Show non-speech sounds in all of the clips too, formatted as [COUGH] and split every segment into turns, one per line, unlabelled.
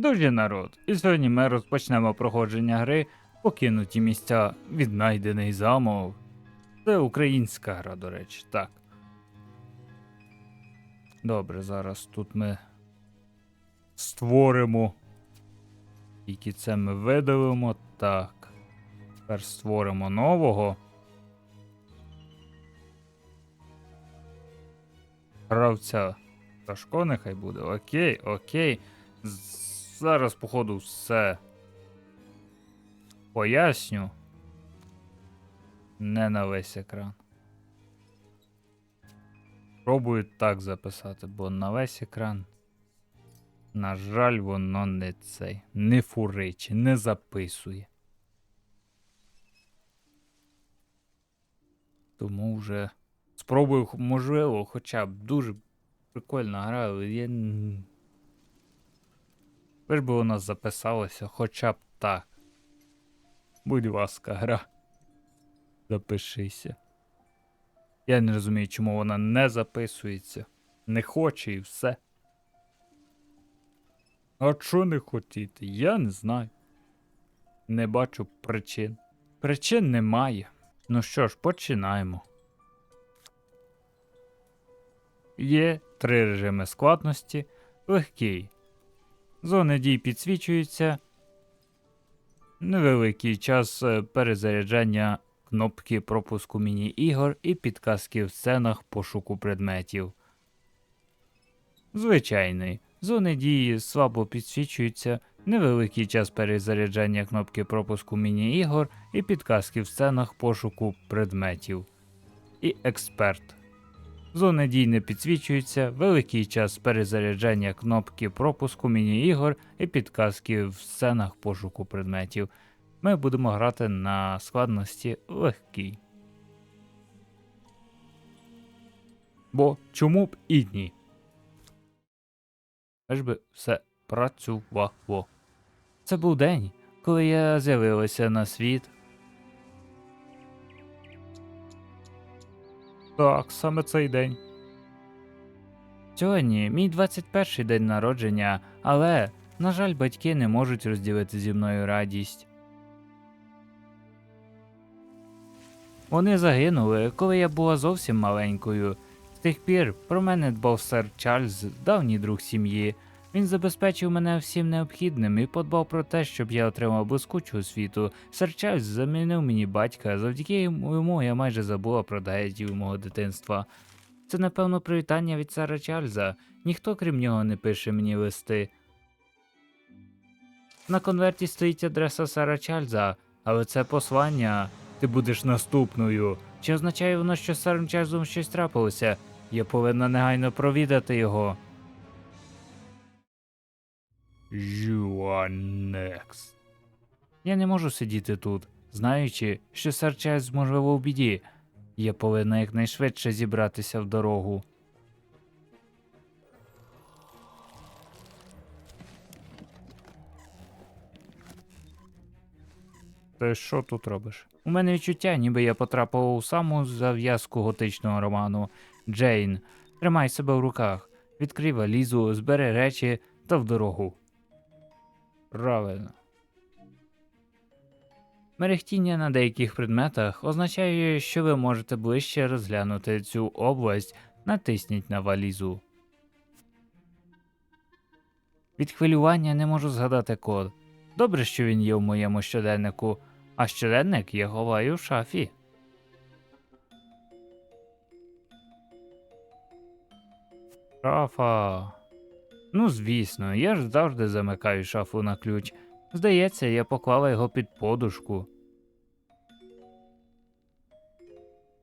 Дуже народ. І сьогодні ми розпочнемо проходження гри Покинуті місця віднайдений замок. Це українська гра, до речі, так. Добре, зараз тут ми створимо. Тільки це ми видалимо. Так. Тепер створимо нового. Гравця. Сашко нехай буде. Окей, окей. Зараз, походу, все поясню. Не на весь екран. Пробую так записати, бо на весь екран. На жаль, воно не цей. Не фуриче, не записує. Тому вже спробую, можливо, хоча б дуже прикольна гра, але я. Ви ж би нас записалося хоча б так. Будь ласка, гра. Запишися. Я не розумію, чому вона не записується. Не хоче і все. А що не хотіти? Я не знаю. Не бачу причин. Причин немає. Ну що ж, починаємо. Є три режими складності. Легкий. Зони дій підсвічуються. Невеликий час е, перезаряджання кнопки пропуску міні-ігор і підказки в сценах пошуку предметів. Звичайний. Зони дії слабо підсвічуються. Невеликий час перезаряджання кнопки пропуску міні-ігор і підказки в сценах пошуку предметів. І експерт. Зони дій не підсвічуються, великий час перезаряджання кнопки пропуску міні-ігор і підказки в сценах пошуку предметів. Ми будемо грати на складності легкий. Бо чому б і ні? Аж би все працювало. Це був день, коли я з'явилася на світ. Так, саме цей день. Сьогодні мій 21-й день народження, але, на жаль, батьки не можуть розділити зі мною радість. Вони загинули, коли я була зовсім маленькою. З тих пір про мене дбав сер Чарльз, давній друг сім'ї. Він забезпечив мене всім необхідним і подбав про те, щоб я отримав блискучу освіту. Сер Чарльз замінив мені батька, завдяки йому я майже забула про деятів мого дитинства. Це, напевно, привітання від сера Чарльза. Ніхто крім нього не пише мені листи. На конверті стоїть адреса сера Чарльза, але це послання. Ти будеш наступною. Чи означає воно, що з сером Чарльзом щось трапилося? Я повинна негайно провідати його. You are next. Я не можу сидіти тут, знаючи, що сер Чарльз можливо у біді. Я повинна якнайшвидше зібратися в дорогу. Ти що тут робиш? У мене відчуття, ніби я потрапила у саму зав'язку готичного роману. Джейн, тримай себе в руках, відкрий валізу, збери речі та в дорогу. Правильно. Мерехтіння на деяких предметах означає, що ви можете ближче розглянути цю область, натисніть на валізу. Від хвилювання не можу згадати код. Добре, що він є в моєму щоденнику, а щоденник я ховаю в шафі. Шафа. Ну, звісно, я ж завжди замикаю шафу на ключ. Здається, я поклала його під подушку.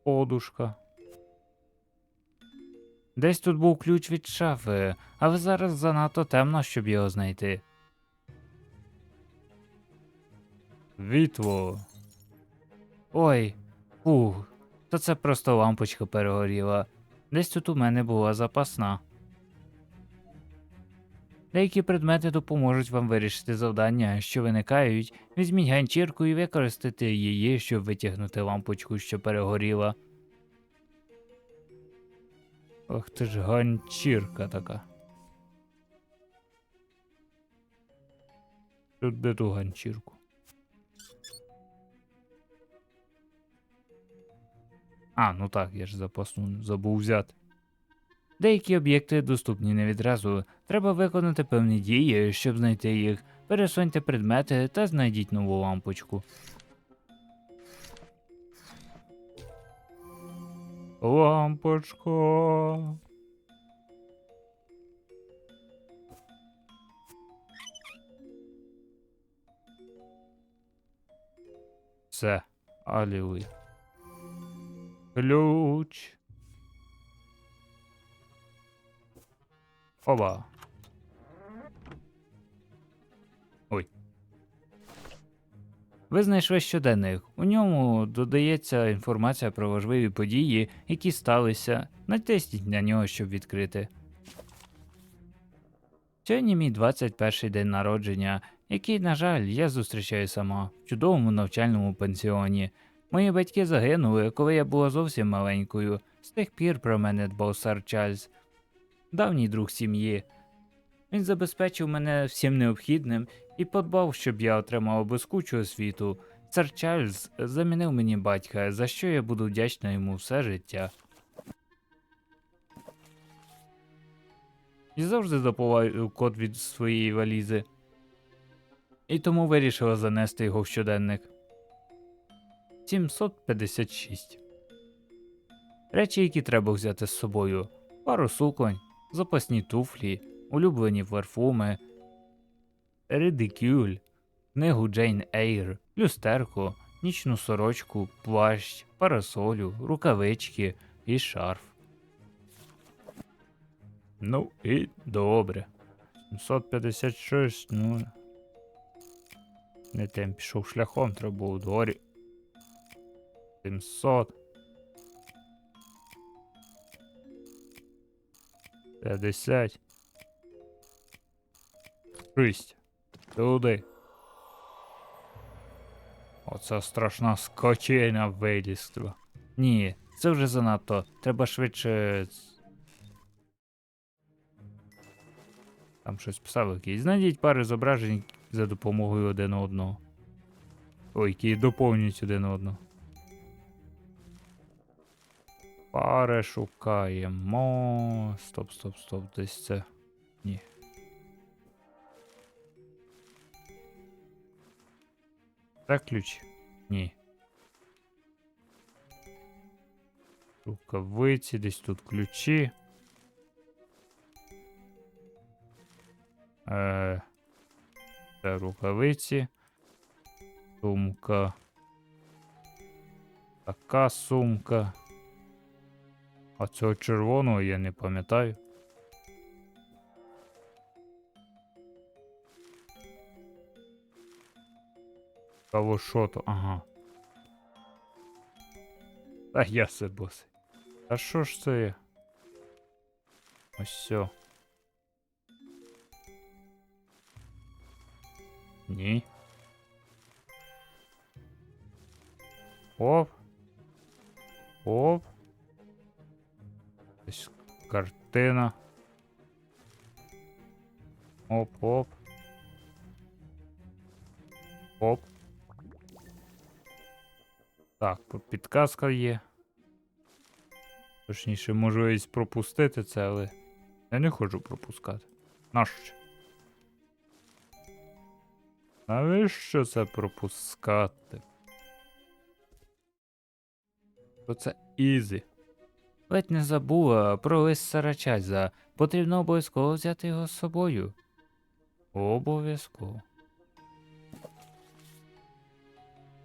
Подушка. Десь тут був ключ від шафи, але зараз занадто темно, щоб його знайти. Вітло. Ой, ух, то це просто лампочка перегоріла. Десь тут у мене була запасна. Деякі предмети допоможуть вам вирішити завдання, що виникають. Візьміть ганчірку і використайте її, щоб витягнути лампочку, що перегоріла. Ох ти ж ганчірка така. Тут де ту ганчірку. А, ну так, я ж запасну забув взяти. Деякі об'єкти доступні не відразу. Треба виконати певні дії, щоб знайти їх. Пересуньте предмети та знайдіть нову лампочку. Лампочка. Все, алілуя. Ключ. Оба. Ой. Ви знайшли щоденник. У ньому додається інформація про важливі події, які сталися. Натисніть на нього, щоб відкрити. Сьогодні мій 21 день народження, який, на жаль, я зустрічаю сама в чудовому навчальному пансіоні. Мої батьки загинули, коли я була зовсім маленькою. З тих пір про мене дбав сер Чарльз, давній друг сім'ї. Він забезпечив мене всім необхідним і подбав, щоб я отримав блискучу освіту. Сер Чарльз замінив мені батька, за що я буду вдячна йому все життя. І завжди забуваю код від своєї валізи. І тому вирішила занести його в щоденник. 756. Речі, які треба взяти з собою: пару суконь, запасні туфлі, улюблені парфуми, редикюль, книгу Джейн Ейр, люстерко, нічну сорочку, плащ, парасолю, рукавички і шарф. Ну і добре. 756, ну. Не тим пішов шляхом, треба було у дворі. 700. 50. 6. Туди. Оце страшна скотчина вилізла. Ні, це вже занадто. Треба швидше. Там щось писав якийсь. Знайдіть пари зображень за допомогою один одного. Ой, які доповнюють один одного. Пари шукаємо. Стоп, стоп, стоп. Десь це. Ні. Це ключ? Ні. Рукавиці, десь тут ключі. Е, це рукавиці. Сумка. Така сумка. А цього червоного я не пам'ятаю. Кого що то? Ага. Та я се босий. А що ж це є? Ось все. Ні. Оп. Оп. Ось картина. Оп, оп. Так, підказка є. Точніше, можливість пропустити це, але я не хочу пропускати. Нащо? Навіщо це пропускати? То це ізі. Ледь не забула про лист Сарачаза. Потрібно обов'язково взяти його з собою. Обов'язково.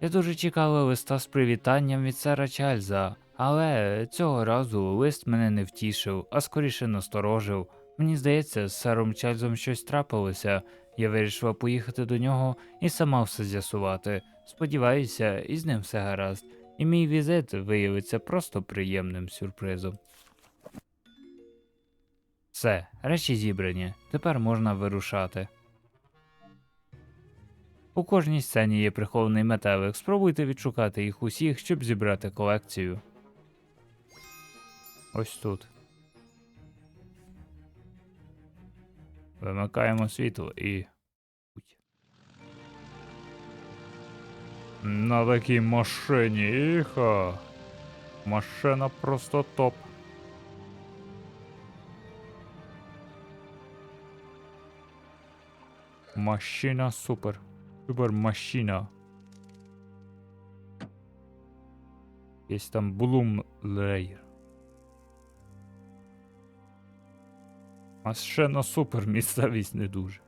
Я дуже чекала листа з привітанням від сера Чарльза, але цього разу лист мене не втішив, а скоріше насторожив. Мені здається, з сером Чарльзом щось трапилося. Я вирішила поїхати до нього і сама все з'ясувати. Сподіваюся, із ним все гаразд, і мій візит виявиться просто приємним сюрпризом. Все, речі зібрані, тепер можна вирушати. У кожній сцені є прихований метелик. Спробуйте відшукати їх усіх, щоб зібрати колекцію. Ось тут. Вимикаємо світло і. На такій машині, іха. Машина просто топ. Машина супер. Супер машина. Есть там Bloom Layer. Машина супер, [LAUGHS] місцевість не дуже.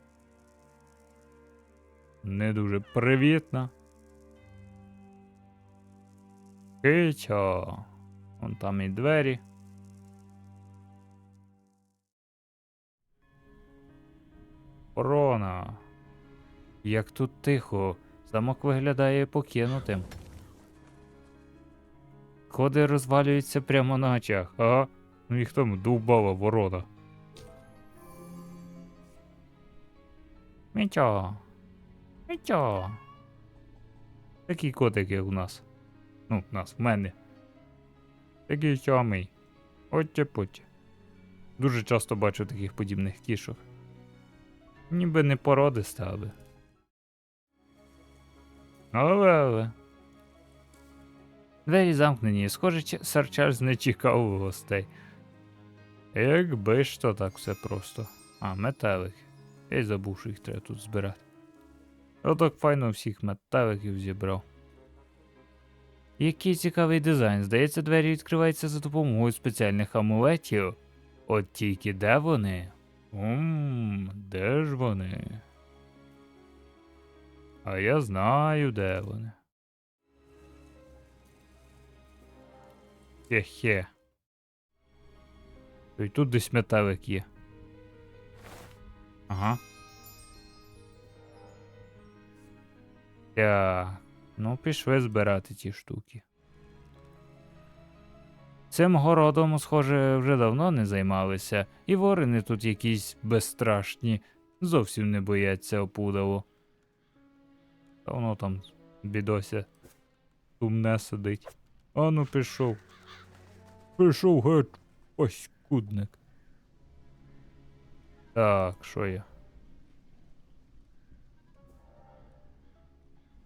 Не дуже привітна. Кича. Вон там і двері. Корона. Як тут тихо. Замок виглядає покинутим. Ходи розвалюються прямо на очах, а? Ну хто там довбала ворона. Мічо. Мічо. Такі котики у нас. Ну, нас, в мене. Такий сьомий. Отче путє. Дуже часто бачу таких подібних кішок. Ніби не породи стали. Але, але. Двері замкнені, схоже, сер Чарльз не чекав гостей. Якби ж то так все просто. А, метелики. Я й забув, що їх треба тут збирати. Отак файно всіх метеликів зібрав. Який цікавий дизайн. Здається, двері відкриваються за допомогою спеціальних амулетів. От тільки де вони? Ммм, де ж вони? А я знаю, де вони. Хе-хе. Й тут десь метелик є. Ага. Так. Ну, пішли збирати ті штуки. Цим городом, схоже, вже давно не займалися, і ворини тут якісь безстрашні, зовсім не бояться опудало. Та воно там бідося сумне сидить. А ну пішов. Пішов геть, паскудник. Так, що я?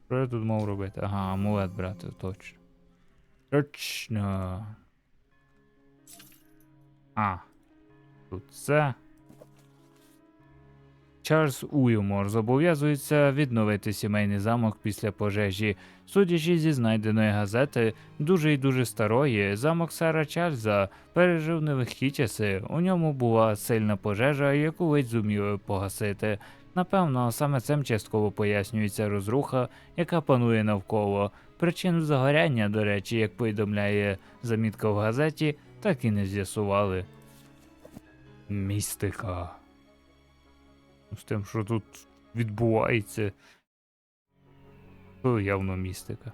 Що я тут мав робити? Ага, амулет брати, точно. Точно. А. Тут це. Чарльз Уілмор зобов'язується відновити сімейний замок після пожежі. Судячи зі знайденої газети, дуже й дуже старої, замок Сара Чарльза пережив нелегкі часи. У ньому була сильна пожежа, яку ледь зуміли погасити. Напевно, саме цим частково пояснюється розруха, яка панує навколо. Причин загоряння, до речі, як повідомляє замітка в газеті, так і не з'ясували. Містика. З тим, що тут відбувається. То явно містика.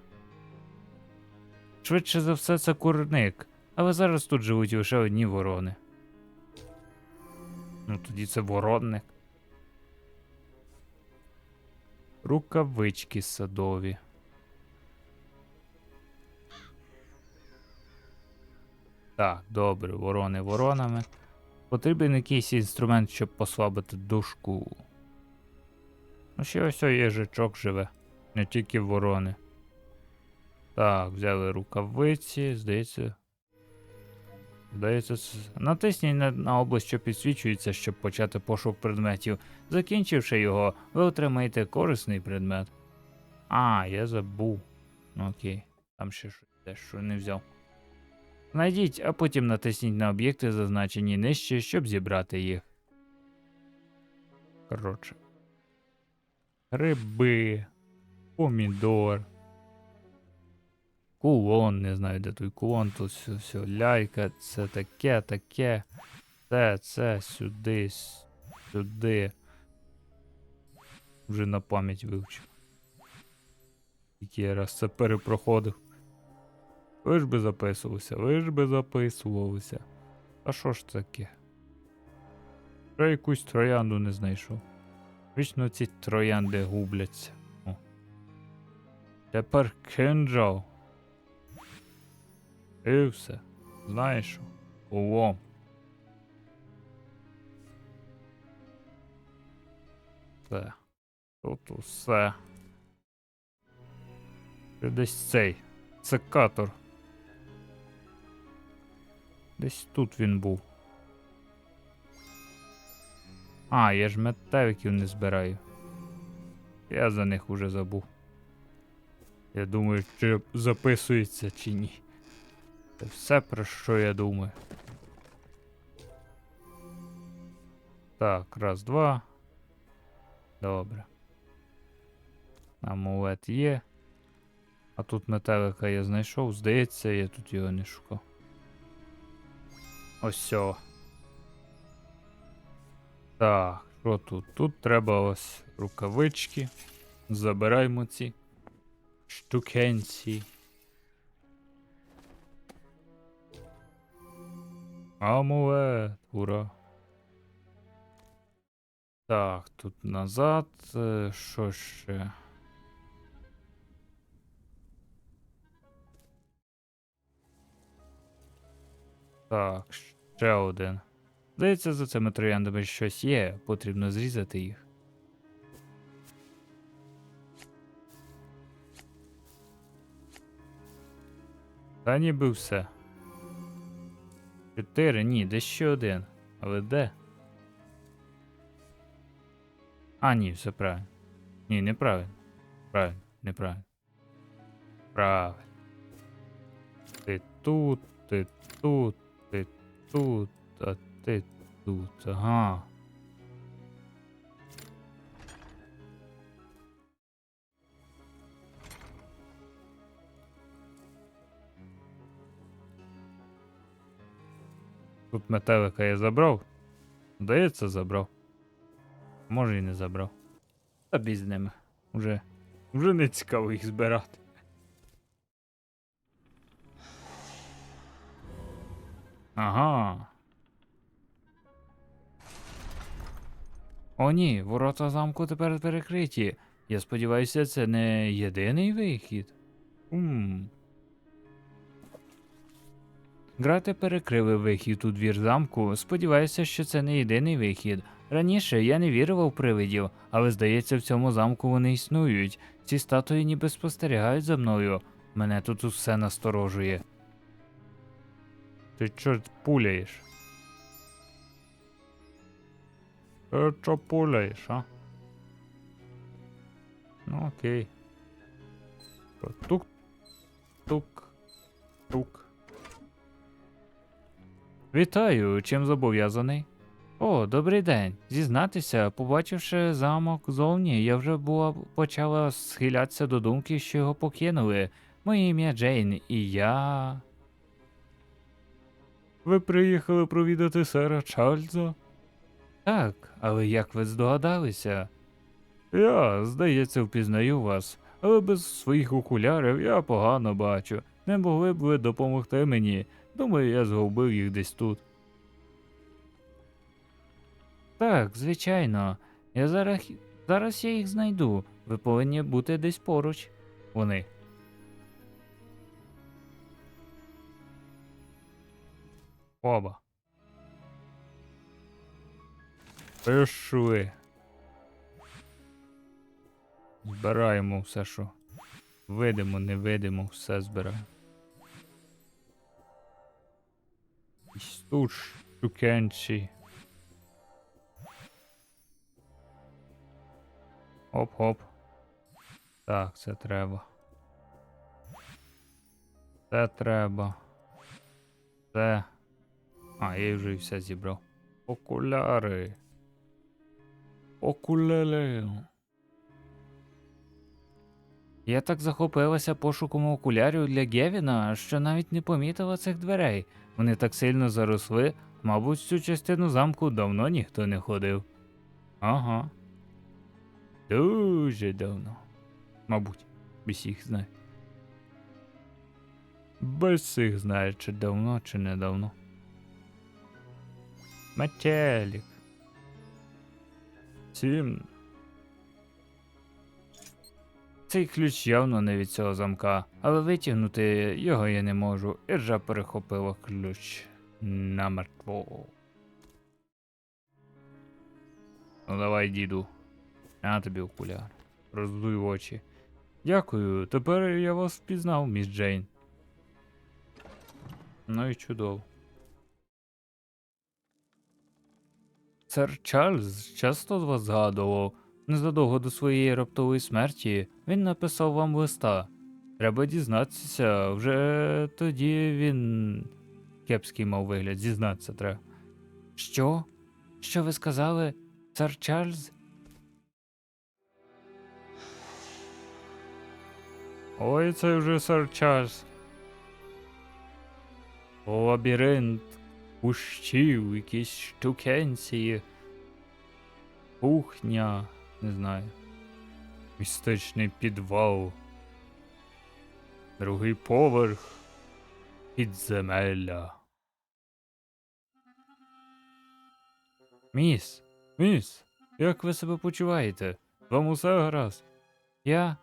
Швидше за все, це курник, але зараз тут живуть лише одні ворони. Ну тоді це воронник. Рукавички садові. Так, добре, ворони воронами. Потрібен якийсь інструмент, щоб послабити душку. Ну, ще ось їжачок живе, не тільки ворони. Так, взяли рукавиці, здається. Здається, натисніть на, на область, що підсвічується, щоб почати пошук предметів. Закінчивши його, ви отримаєте корисний предмет. А, я забув. Окей, там ще щось дещо не взяв. Знайдіть, а потім натисніть на об'єкти, зазначені нижче, щоб зібрати їх. Коротше. Гриби, помідор. Кулон, не знаю, де той кулон, тут все, все ляйка, це таке, таке. Це, це, сюди, сюди. Вже на пам'ять вивчив. Який я раз це перепроходив. Ви ж би записувалися, ви ж би записувалися. А що ж таке? Ще якусь троянду не знайшов. Вічно ці троянди губляться. О. Тепер кинджал. І все. Знаєш що? Улом. Все. Тут усе. Чи Десь цей. Секатор. Десь тут він був. А, я ж метеликів не збираю. Я за них уже забув. Я думаю, чи записується чи ні. Це все про що я думаю. Так, раз, два. Добре. Амулет є. А тут метелика я знайшов, здається, я тут його не шукав. Ось сьо. Так, що тут? Тут треба ось рукавички. Забираємо ці штукенці. Амулет, ура. Так, тут назад. е, Що ще? Так, ще один. Здається, за цими трояндами щось є, потрібно зрізати їх. Та ніби все. Чотири, ні, де ще один. Але де? А, ні, все правильно. Ні, неправильно. Правильно, неправильно. Правильно. Ти тут, ти тут, ти тут, а ти тут. Ага. Тут метелика я забрав. Здається, забрав. Може і не забрав. Та біз з ними. Уже, вже не цікаво їх збирати. Ага. О, ні, ворота замку тепер перекриті. Я сподіваюся, це не єдиний вихід. Ум. Грати перекрили вихід у двір замку. Сподіваюся, що це не єдиний вихід. Раніше я не вірив у привидів, але здається, в цьому замку вони існують. Ці статуї ніби спостерігають за мною. Мене тут усе насторожує. Ти чорт пуляєш? Е, Чо пуляєш, а? Ну окей. Тук. Тук. Тук. Вітаю, чим зобов'язаний? О, добрий день. Зізнатися, побачивши замок зовні, я вже була почала схилятися до думки, що його покинули. Моє ім'я Джейн, і я. Ви приїхали провідати сера Чарльза? Так, але як ви здогадалися? Я, здається, впізнаю вас, але без своїх окулярів я погано бачу. Не могли б ви допомогти мені. Думаю, я згубив їх десь тут. Так, звичайно. Я зараз. Зараз я їх знайду. Ви повинні бути десь поруч. Вони. Оба. Пішли. Збираємо все, що. Видимо, невидимо, все збираємо. Тут штукенці. Оп-оп. Так, це треба. Це треба. Це. А, я вже і все зібрав. Окуляри. Окулеле. Я так захопилася пошуком окулярів для Гевіна, що навіть не помітила цих дверей. Вони так сильно заросли, мабуть, в цю частину замку давно ніхто не ходив. Ага. Дуже давно. Мабуть, без їх знає. Без цих знає, чи давно, чи недавно. Метелік. Сім. Цей ключ явно не від цього замка, але витягнути його я не можу. Іржа перехопила ключ намертво. Ну давай, діду. На тобі окуляр. Роздуй очі. Дякую, тепер я вас впізнав, міс Джейн. Ну і чудово. Сер Чарльз часто з вас згадував. Незадовго до своєї раптової смерті він написав вам листа. Треба дізнатися, вже тоді він. Кепський мав вигляд, зізнатися треба. Що? Що ви сказали, сер Чарльз? Ой, це вже сер Чарльз. Лабіринт, кущів, якісь штукенці, кухня, не знаю. Містичний підвал. Другий поверх. Підземелля. Міс, міс, як ви себе почуваєте? Вам усе гаразд? Я?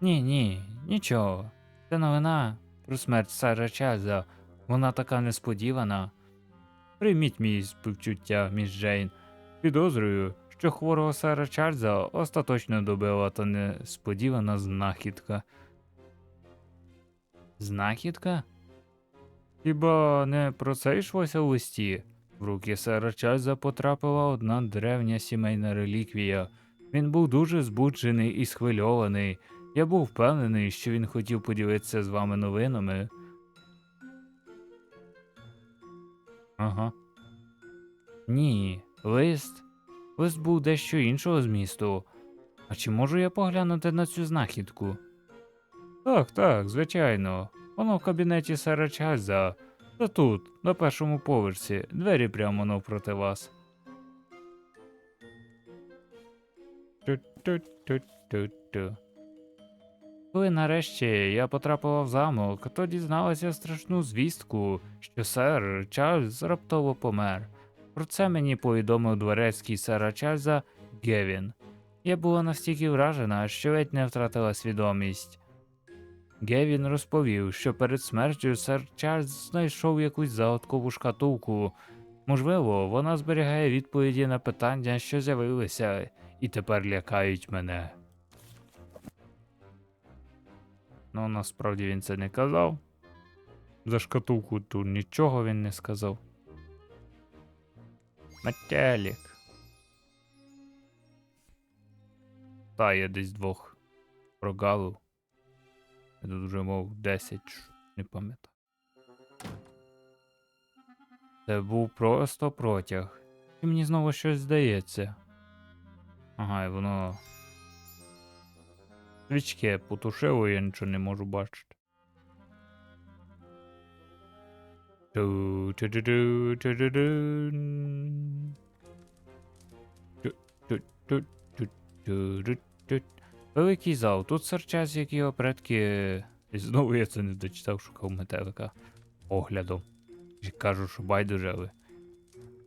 Ні, ні, нічого. Це новина про смерть Сара Чарльза. Вона така несподівана. Прийміть мій співчуття, міс Джейн. Підозрюю, що хворого Сара Чарльза остаточно добила та несподівана знахідка. Знахідка? Хіба не про це йшлося у листі? В руки сера Чарльза потрапила одна древня сімейна реліквія. Він був дуже збуджений і схвильований. Я був впевнений, що він хотів поділитися з вами новинами. Ага. Ні, лист. Лист був дещо іншого змісту. А чи можу я поглянути на цю знахідку? Так, так, звичайно. Воно в кабінеті сера Чарльза. Та тут, на першому поверсі, двері прямо навпроти вас. Коли нарешті я потрапила в замок, то дізналася страшну звістку, що сер Чарльз раптово помер. Про це мені повідомив дворецький сера Чарльза Гевін. Я була настільки вражена, що ледь не втратила свідомість. Гевін розповів, що перед смертю сер Чарльз знайшов якусь загадкову шкатулку. Можливо, вона зберігає відповіді на питання, що з'явилися, і тепер лякають мене. Ну, насправді він це не казав. За шкатулку тут нічого він не сказав. Метелік. Та є десь двох прогалив. Я тут вже мов 10, не пам'ятаю. Це був просто протяг. І мені знову щось здається. Ага, і воно. Свічки потушило, я нічого не можу бачити. Ту-ту-ту-ту, ту-ту-дун. Великий зал. Тут серчас, як його предки. І знову я це не дочитав, шукав метелика оглядом. І кажу, що байдуже ви.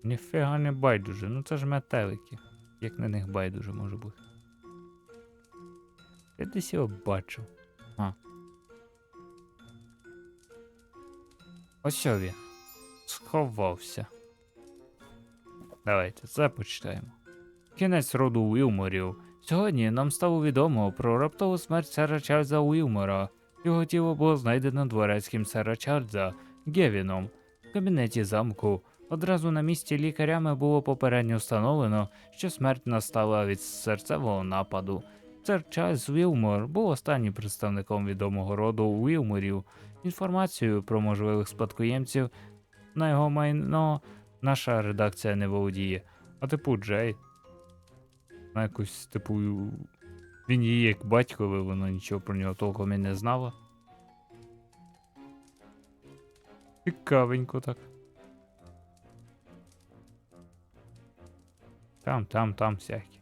Ніфіга не байдуже, ну це ж метелики. Як на них байдуже може бути. Я десь його бачив. А. Ось він. Сховався. Давайте це почитаємо. Кінець роду Уілморів. Сьогодні нам стало відомо про раптову смерть сера Чарльза Уілмора. Його тіло було знайдено дворецьким сера Чарльза Гевіном в кабінеті замку. Одразу на місці лікарями було попередньо встановлено, що смерть настала від серцевого нападу. Сер Чарльз Вілмор був останнім представником відомого роду Уілморів. Інформацію про можливих спадкоємців на його майно наша редакція не володіє. А типу Джей. На якусь, типу, він її як батьковий, вона нічого про нього толком і не знала. Цікавенько так. Там, там, там всякі.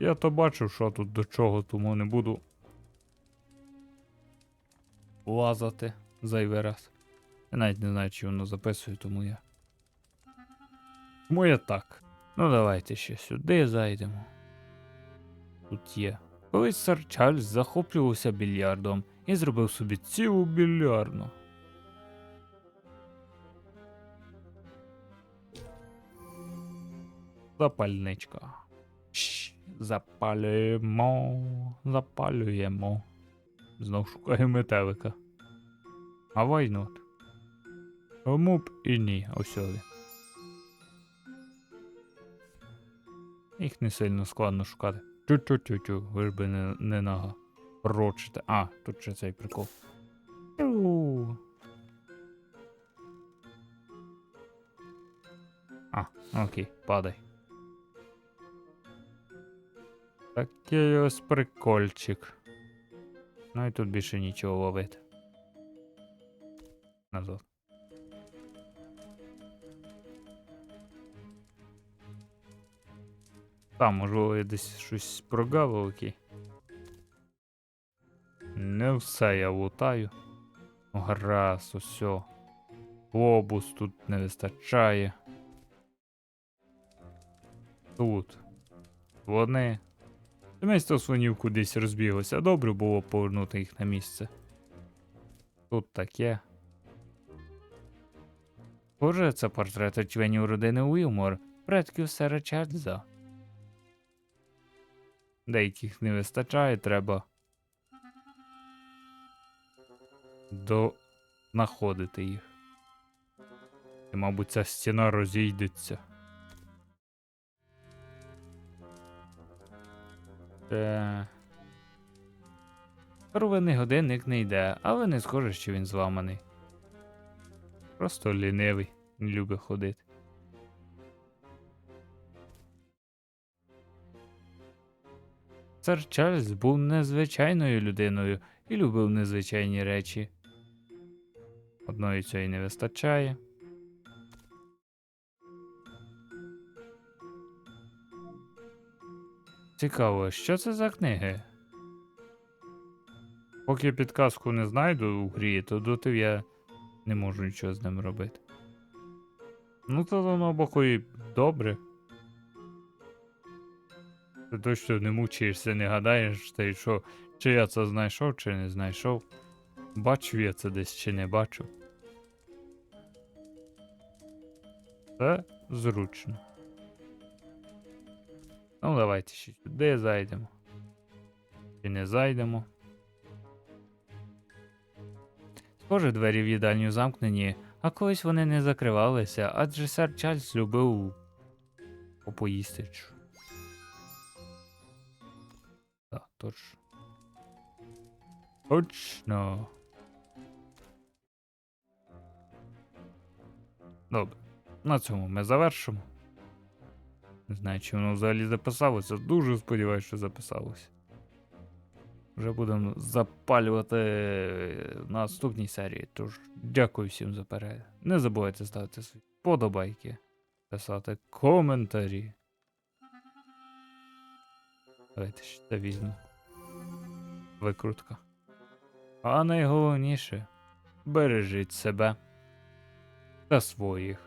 Я то бачив, що тут до чого, тому не буду лазати зайвий раз. Я навіть не знаю, чи воно записує, тому я. Тому я так. Ну давайте ще сюди зайдемо. Тут є. Колись сер Чарльз захоплювався більярдом і зробив собі цілу більярдну. Запальничка. Запалюємо, запалюємо. Знов шукаю метелика. А why not? Б і ні, ось вони. Їх не сильно складно шукати. Тю-тю-тю-тю, ви ж би не, не нага. Прочите. А, тут ще цей прикол. А, окей, падай. Такий ось прикольчик. Ну і тут більше нічого ловити. Назад. Там, можливо, я десь щось прогавив, окей. Не все я лутаю. Гаразд, усьо. Глобус тут не вистачає. Тут. Вони. Семейство слонів кудись розбіглося. Добре було повернути їх на місце. Тут таке. Боже, це портрет членів родини Уілмор, предків сера Чарльза. Деяких не вистачає, треба до знаходити їх. І, мабуть, ця стіна розійдеться. Те... Первинний годинник не йде, але не схоже, що він зламаний. Просто лінивий, не любить ходити. Сер Чарльз був незвичайною людиною і любив незвичайні речі. Одної цієї не вистачає. Цікаво, що це за книги? Поки підказку не знайду у грі, то доти я не можу нічого з ним робити. Ну, то воно боку і добре. Ти точно не мучаєшся, не гадаєш, й що, чи я це знайшов, чи не знайшов. Бачив я це десь чи не бачив. Це зручно. Ну, давайте ще сюди зайдемо. Чи не зайдемо. Схоже, двері в їдальню замкнені, а колись вони не закривалися, адже сер Чарльз любив попоїсти. Так, точно. Точно. Добре. На цьому ми завершимо. Не знаю, чи воно взагалі записалося. Дуже сподіваюся, що записалося. Вже будемо запалювати в наступній серії. Тож дякую всім за перегляд. Не забувайте ставити свої подобайки, писати коментарі. Давайте ще це візьму. Викрутка. А найголовніше бережіть себе та своїх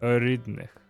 рідних.